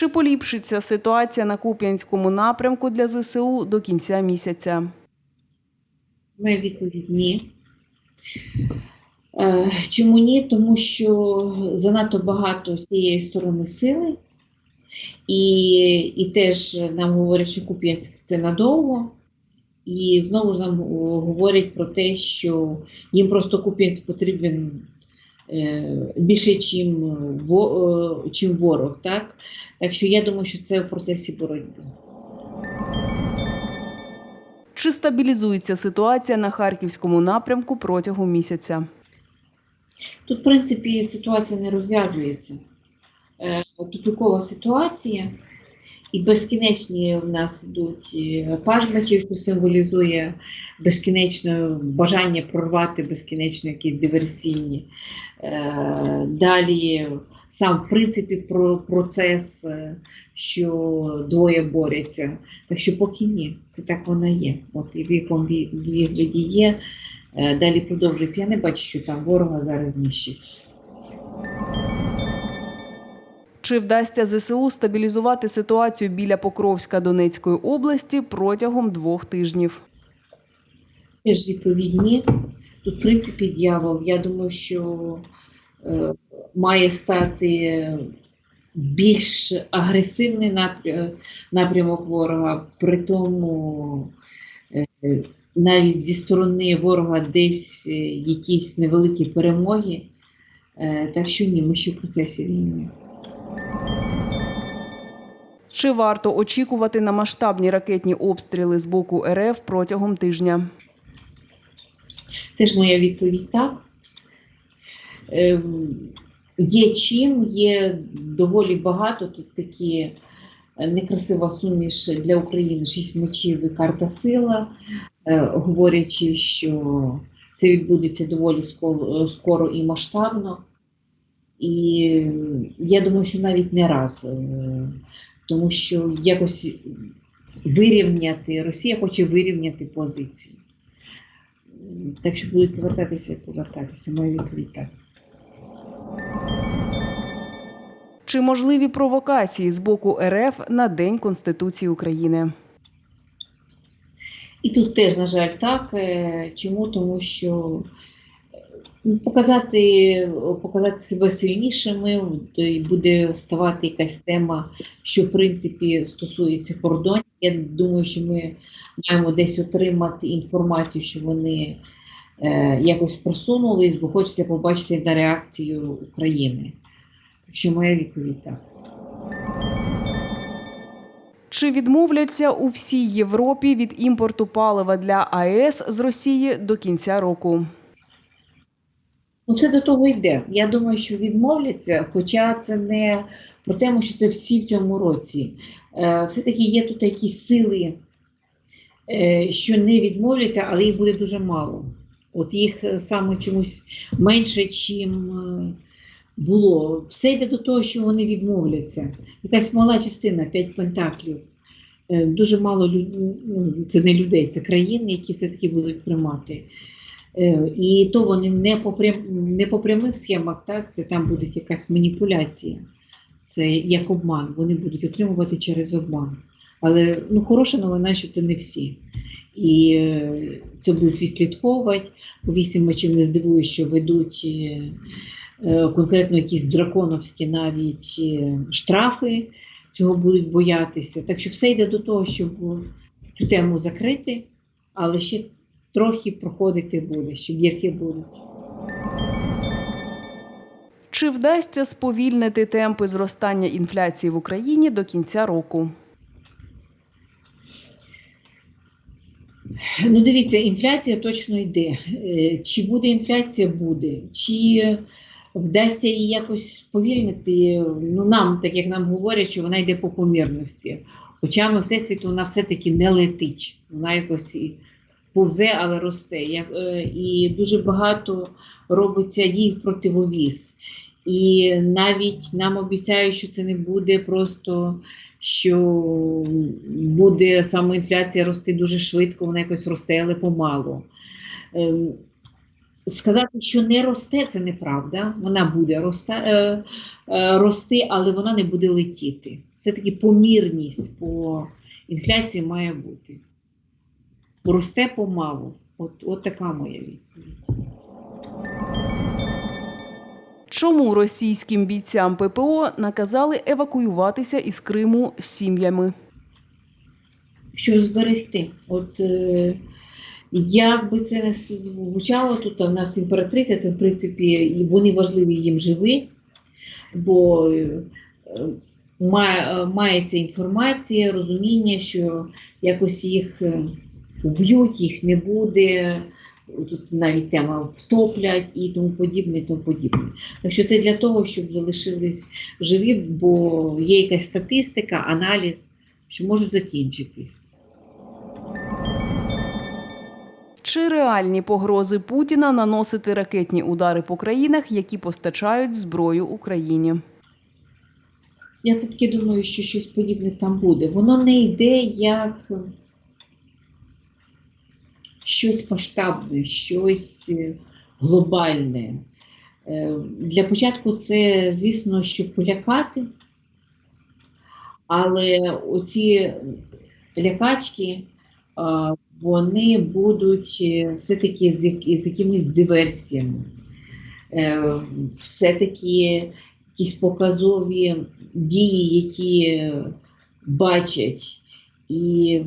Чи поліпшиться ситуація на Куп'янському напрямку для ЗСУ до кінця місяця? Моя відповідь ні. Е, Чому ні? Тому що занадто багато з цієї сторони сили, і, і теж нам говорять, що Куп'янськ це надовго. І знову ж нам говорять про те, що їм просто Куп'янськ потрібен більше, чим, е, чим ворог. Так? так що я думаю, що це в процесі боротьби. Чи стабілізується ситуація на харківському напрямку протягом місяця? Тут, в принципі, ситуація не розв'язується. Е, Тупікова ситуація, і безкінечні в нас йдуть е, пажмачі, що символізує безкінечне бажання прорвати безкінечно якісь диверсійні. Е, Далі сам в принципі про процес, е, що двоє борються. Так що поки ні, це так вона є. От і в якому вигляді є. Е, Далі продовжується. Я не бачу, що там ворога зараз знищить. Чи вдасться ЗСУ стабілізувати ситуацію біля Покровська Донецької області протягом двох тижнів? Теж відповідні. Тут, в принципі, дьявол. Я думаю, що е, має стати більш агресивний напря- напрямок ворога, при тому е, навіть зі сторони ворога десь е, якісь невеликі перемоги. Е, так що ні, ми ще в процесі війни. Чи варто очікувати на масштабні ракетні обстріли з боку РФ протягом тижня? Теж моя відповідь так. Ем, Є чим, є доволі багато. Тут такі е, некрасива суміш для України шість мечів і карта сила, е, говорячи, що це відбудеться доволі скоро, скоро і масштабно. І е, я думаю, що навіть не раз, е, тому що якось вирівняти, Росія хоче вирівняти позиції. Так що будуть повертатися і повертатися. Моя відповідь так. Чи можливі провокації з боку РФ на День Конституції України? І тут теж, на жаль, так. Е, Чому? Тому що е, показати, показати себе сильнішими, то й буде ставати якась тема, що в принципі стосується кордонів. Я думаю, що ми маємо десь отримати інформацію, що вони е, якось просунулись, бо хочеться побачити на реакцію України. Що моя відповідь так. Чи відмовляться у всій Європі від імпорту палива для АЕС з Росії до кінця року? Ну, все до того йде. Я думаю, що відмовляться, хоча це не про те, що це всі в цьому році. Е, все-таки є тут якісь сили, е, що не відмовляться, але їх буде дуже мало. От їх е, саме чомусь менше, чим було. Все йде до того, що вони відмовляться. Якась мала частина, 5 пентаклів. Дуже мало людей, ну, це не людей, це країни, які все-таки будуть приймати. І то вони не по, прям, не по прямих схемах, так, це там буде якась маніпуляція. Це як обман. Вони будуть отримувати через обман. Але ну, хороша новина, що це не всі. І е, це будуть відслідковувати. По вісім мечів не здивуюсь, що ведуть е, е, конкретно якісь драконовські навіть штрафи. Цього будуть боятися. Так що все йде до того, щоб цю тему закрити, але ще трохи проходити буде, ще дірки будуть. Чи вдасться сповільнити темпи зростання інфляції в Україні до кінця року? Ну, дивіться, інфляція точно йде. Е, Чи буде інфляція? Буде. Чи вдасться її якось сповільнити? Ну, нам, так як нам говорять, що вона йде по помірності. Хоча ми всесвіту вона все-таки не летить. Вона якось і повзе, але росте. Е, І дуже багато робиться дій противовіз. І навіть нам обіцяють, що це не буде просто що буде саме інфляція рости дуже швидко, вона якось росте, але помалу. Ем, Сказати, що не росте, це неправда. Вона буде росте, е, е, рости, але вона не буде летіти. Все-таки помірність по інфляції має бути. Росте помалу. От, от така моя відповідь. Чому російським бійцям ППО наказали евакуюватися із Криму з сім'ями? Щоб зберегти. От е, як би це не звучало, тут в нас імператриця, це в принципі вони важливі їм живі, бо е, має, мається інформація, розуміння, що якось їх е, вб'ють, їх не буде. Тут навіть тема втоплять і тому подібне, і тому подібне. Так що це для того, щоб залишились живі, бо є якась статистика, аналіз, що можуть закінчитись. Чи реальні погрози Путіна наносити ракетні удари по країнах, які постачають зброю Україні? Я все таки думаю, що щось подібне там буде. Воно не йде як щось масштабне, щось е, глобальне. Е, Для початку це, звісно, щоб полякати, але оці лякачки, вони будуть е, все-таки з, якимись диверсіями. Е, Все-таки якісь показові дії, які е, бачать, і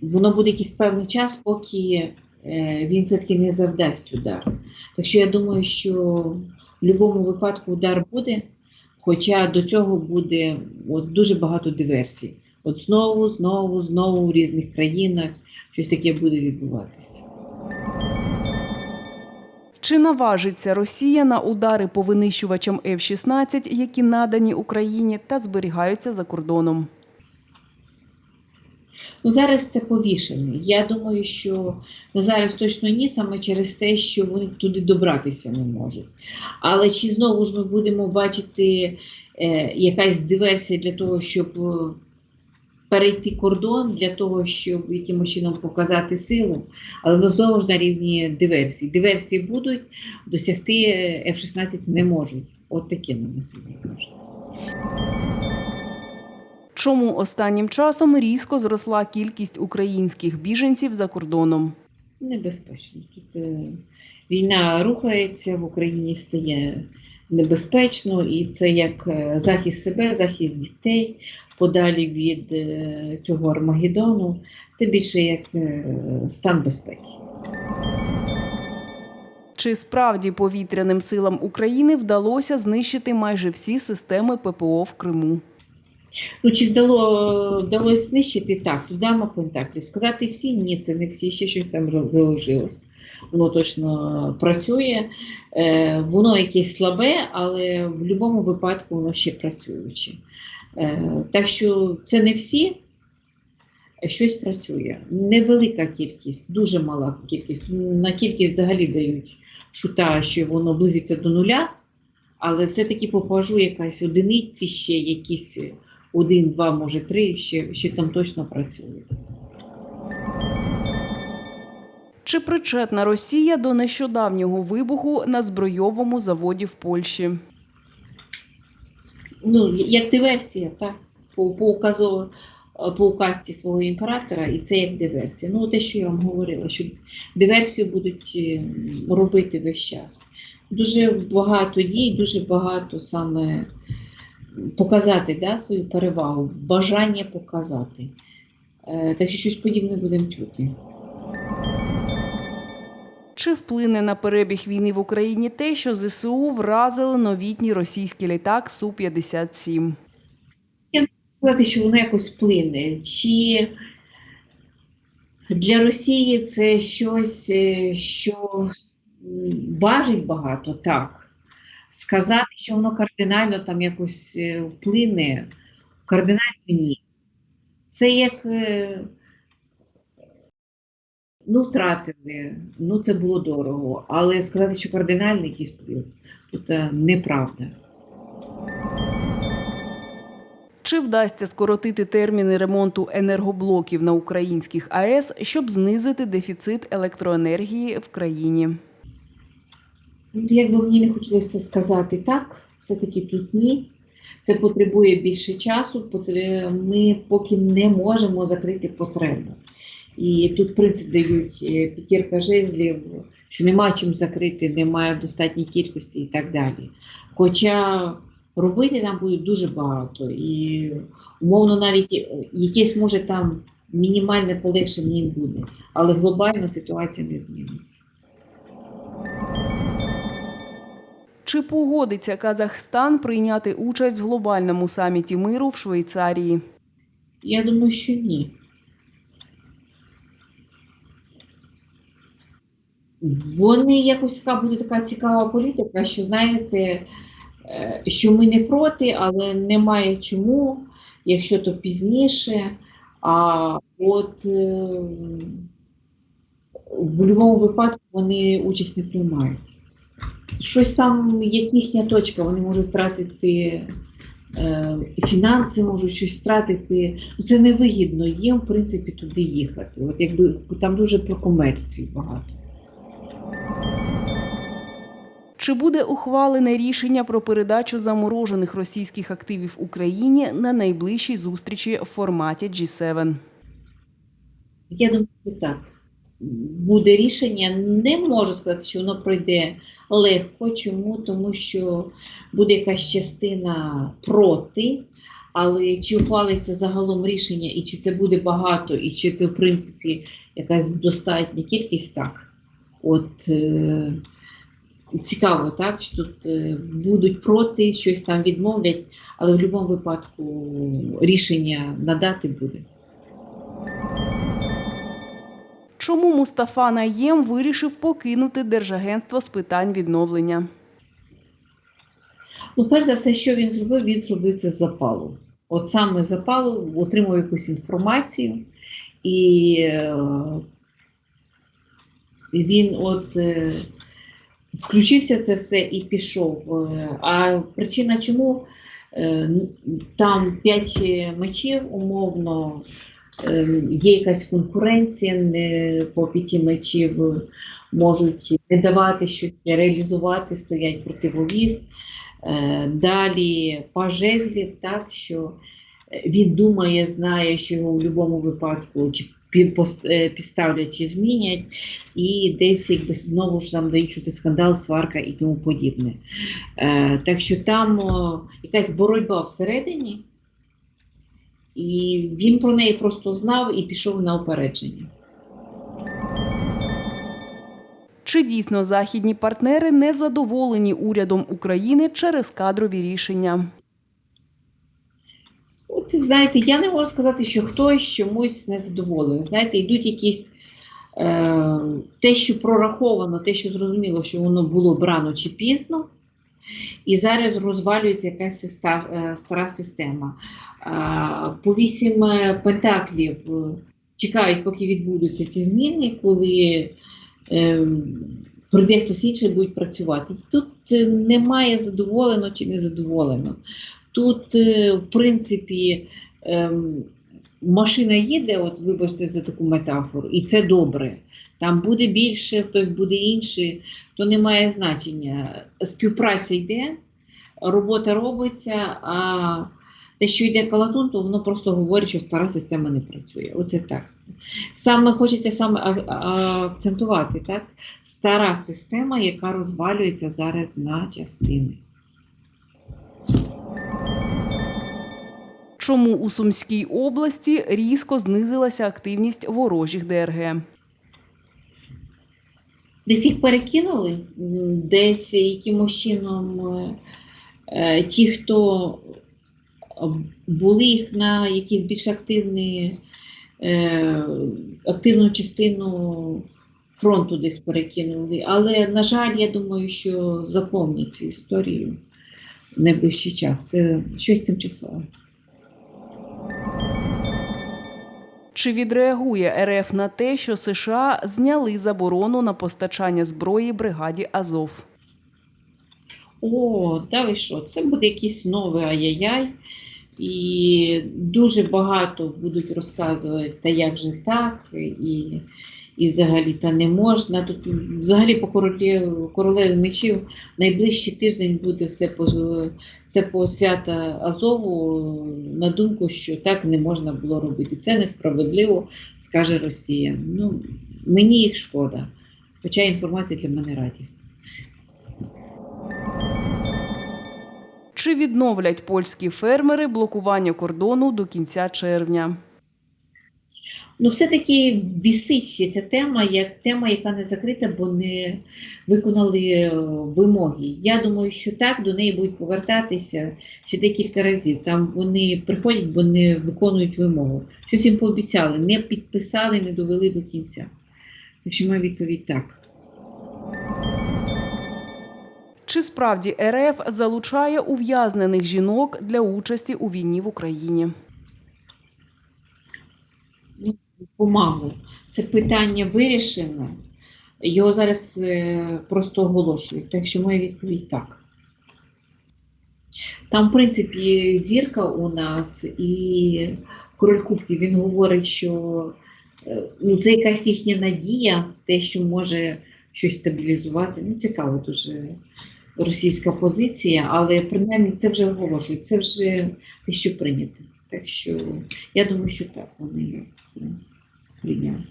воно буде якийсь певний час, поки е, він все-таки не завдасть удар. Так що я думаю, що в будь-якому випадку удар буде, хоча до цього буде от, дуже багато диверсій. От знову, знову, знову в різних країнах щось таке буде відбуватися. Чи наважиться Росія на удари по винищувачам F-16, які надані Україні та зберігаються за кордоном? Ну, зараз це повішене. Я думаю, що на зараз точно ні, саме через те, що вони туди добратися не можуть. Але чи знову ж ми будемо бачити е, якась диверсія для того, щоб е, перейти кордон, для того, щоб якимось чином показати силу, але воно знову ж на рівні диверсій. Диверсії будуть, досягти е, F-16 не можуть. От таке на сьогодні кажуть. Чому останнім часом різко зросла кількість українських біженців за кордоном? Небезпечно. Тут е, війна рухається, в Україні стає небезпечно, і це як е, захист себе, захист дітей подалі від е, цього Армагеддону. Це більше як стан безпеки. Чи справді повітряним силам України вдалося знищити майже всі системи ППО в Криму? Ну, чи вдало, вдалося знищити так, тут дама контактів. Сказати всі, ні, це не всі, ще щось там залишилось. Воно точно працює. Е, воно якесь слабе, але в будь-якому випадку воно ще працююче. Е, так що це не всі, щось працює. Невелика кількість, дуже мала кількість. На кількість взагалі дають шута, що воно близиться до нуля, але все-таки попажу якась одиниці ще якісь один, два, може три, ще, ще там точно працюють. Чи причетна Росія до нещодавнього вибуху на збройовому заводі в Польщі? Ну, як диверсія, так? По, по, указу, по указці свого імператора, і це як диверсія. Ну, те, що я вам говорила, що диверсію будуть е, робити весь час. Дуже багато дій, дуже багато саме показати да, свою перевагу, бажання показати. Е, Так що щось подібне будемо чути. Чи вплине на перебіг війни в Україні те, що ЗСУ вразили новітній російський літак Су-57? Я можу сказати, що воно якось вплине. Чи для Росії це щось, е, що важить багато, так. Сказати, що воно кардинально там якось е, вплине, кардинально ні. Це як е, ну, втратили, ну це було дорого, але сказати, що кардинальний якийсь вплив, тут е, неправда. Чи вдасться скоротити терміни ремонту енергоблоків на українських АЕС, щоб знизити дефіцит електроенергії в країні? Ну, Як би мені не хотілося сказати так, все-таки тут ні. Це потребує більше часу, ми поки не можемо закрити потребу. І тут принцип дають е, п'ятірка жезлів, що нема чим закрити, немає в достатній кількості і так далі. Хоча робити нам буде дуже багато. І умовно навіть е, якесь може там мінімальне полегшення їм буде, але глобально ситуація не зміниться. Чи погодиться Казахстан прийняти участь в глобальному саміті миру в Швейцарії? Я думаю, що ні. Вони якось така буде така цікава політика, що знаєте, е, що ми не проти, але немає чому, якщо то пізніше. А от е, в будь-якому випадку вони участь не приймають. Щось там, як їхня точка, вони можуть втратити е, фінанси, можуть щось втратити. Ну, Це невигідно їм, в принципі, туди їхати. От якби там дуже про комерцію багато. Чи буде ухвалене рішення про передачу заморожених російських активів Україні на найближчій зустрічі в форматі G7? Я думаю, що так. Буде рішення. Не можу сказати, що воно пройде легко. Чому? Тому що буде якась частина проти, але чи ухвалиться загалом рішення, і чи це буде багато, і чи це, в принципі, якась достатня кількість, так. От е, цікаво, так, що тут е, будуть проти, щось там відмовлять, але в будь-якому випадку рішення надати буде. Чому Мустафа Наєм вирішив покинути Держагентство з питань відновлення? Ну, перш за все, що він зробив, він зробив це з запалу. От саме з запалу отримав якусь інформацію, і е, він от е, включився це все і пішов. Е, А причина чому там п'ять мечів, умовно, є якась конкуренція, по п'яті мечів можуть не давати щось реалізувати, стоять противовіз. Е, Далі паж жезлів, так що е, він думає, знає, що його в будь-якому випадку е, підставлять, чи змінять, і десь якби знову ж там дають це скандал, сварка і тому подібне. Так що там якась боротьба всередині, і він про неї просто знав і пішов на опередження. Чи дійсно західні партнери не задоволені урядом України через кадрові рішення? От, знаєте, я не можу сказати, що хтось чомусь незадоволений. Знаєте, йдуть якісь е, те, що прораховано, те, що зрозуміло, що воно було б рано чи пізно, і зараз розвалюється якась е, стара система. Е, по вісім е, пентаклів чекають, поки відбудуться ці зміни, коли прийде хтось інший буде працювати. Тут немає задоволено чи незадоволено. Тут, в принципі, ем, машина їде, от вибачте за таку метафору, і це добре. Там буде більше, хтось буде інший, то не має значення. Співпраця йде, робота робиться, а те, що йде калатун, то воно просто говорить, що стара система не працює. Оце так. Саме хочеться саме акцентувати, так? Стара система, яка розвалюється зараз на частини. Чому у Сумській області різко знизилася активність ворожих ДРГ? Десь їх перекинули, десь якимось чином е, е, ті, хто е, були їх на якісь більш активні, активну частину фронту десь перекинули. Але, на жаль, я думаю, що заповнять цю історію найближчий час. Це щось тимчасове. Чи відреагує РФ на те, що США зняли заборону на постачання зброї бригаді Азов? О, та ви що? Це буде якийсь новий ай-яй-яй. І дуже багато будуть розказувати, та як же так, і і взагалі та не можна. Тут взагалі по королі, королеві мечів найближчий тиждень буде все по, все по свята Азову на думку, що так не можна було робити. Це несправедливо, скаже Росія. Ну, мені їх шкода, хоча інформація для мене радісна. Чи відновлять польські фермери блокування кордону до кінця червня? Ну, все-таки вісить ця тема, як тема, яка не закрита, бо не виконали е, вимоги. Я думаю, що так до неї будуть повертатися ще декілька разів. Там вони приходять, бо не виконують вимогу. Щось їм пообіцяли, не підписали, не довели до кінця. Так що моя відповідь так. Чи справді РФ залучає ув'язнених жінок для участі у війні в Україні? Помалу. Це питання вирішено. Його зараз е, просто оголошують. Так що моя відповідь так. Там, в принципі, зірка у нас і король Кубків він говорить, що е, ну, це якась їхня надія, те, що може щось стабілізувати. Ну, цікаво дуже російська позиція, але принаймні це вже оголошують, це вже те, що прийнято. Так що я думаю, що так вони це прийняли.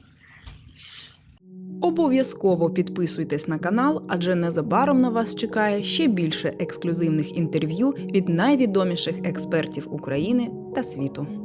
Обов'язково підписуйтесь на канал, адже незабаром на вас чекає ще більше ексклюзивних інтерв'ю від найвідоміших експертів України та світу.